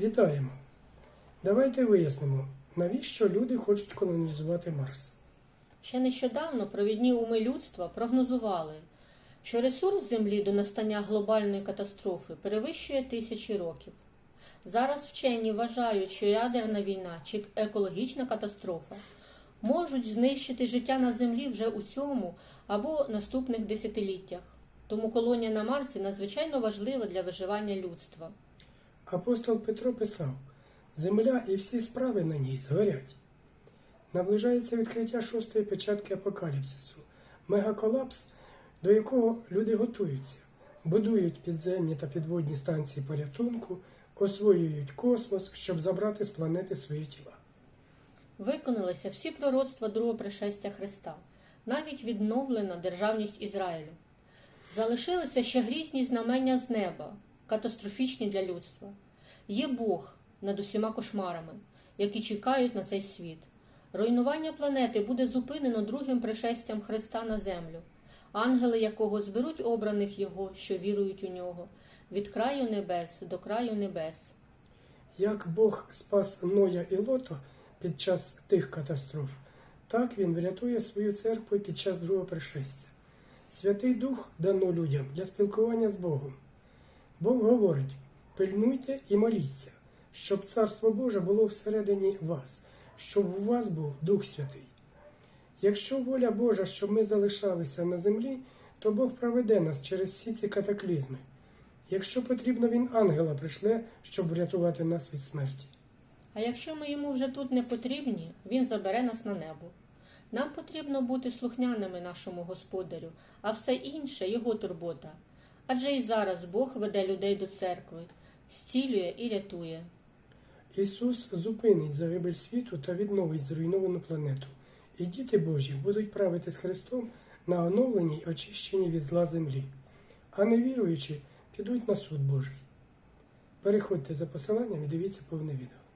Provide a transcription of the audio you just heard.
Вітаємо! Давайте вияснимо, навіщо люди хочуть колонізувати Марс. Ще нещодавно провідні уми людства прогнозували, що ресурс Землі до настання глобальної катастрофи перевищує тисячі років. Зараз вчені вважають, що ядерна війна чи екологічна катастрофа можуть знищити життя на Землі вже у цьому або наступних десятиліттях. Тому колонія на Марсі надзвичайно важлива для виживання людства. Апостол Петро писав: Земля і всі справи на ній згорять. Наближається відкриття шостої печатки апокаліпсису, мегаколапс, до якого люди готуються, будують підземні та підводні станції порятунку, освоюють космос, щоб забрати з планети свої тіла. Виконалися всі пророцтва другого пришестя Христа, навіть відновлена державність Ізраїлю. Залишилися ще грізні знамення з неба, катастрофічні для людства. Є Бог над усіма кошмарами, які чекають на цей світ. Руйнування планети буде зупинено другим пришестям Христа на землю, ангели якого зберуть обраних Його, що вірують у нього, від краю небес до краю небес. Як Бог спас Ноя і Лота під час тих катастроф, так Він врятує свою церкву під час другого пришестя. Святий Дух дано людям для спілкування з Богом. Бог говорить: пильнуйте і моліться, щоб Царство Боже було всередині вас, щоб у вас був Дух Святий. Якщо воля Божа, щоб ми залишалися на землі, то Бог проведе нас через всі ці катаклізми. Якщо потрібно, він ангела пришле, щоб врятувати нас від смерті. А якщо ми йому вже тут не потрібні, він забере нас на небо. Нам потрібно бути слухняними нашому господарю, а все інше його турбота. Адже і зараз Бог веде людей до церкви, зцілює і рятує. Ісус зупинить загибель світу та відновить зруйновану планету, і діти Божі будуть правити з Христом на оновленій очищенні від зла землі, а невіруючі підуть на суд Божий. Переходьте за посиланням і дивіться повне відео.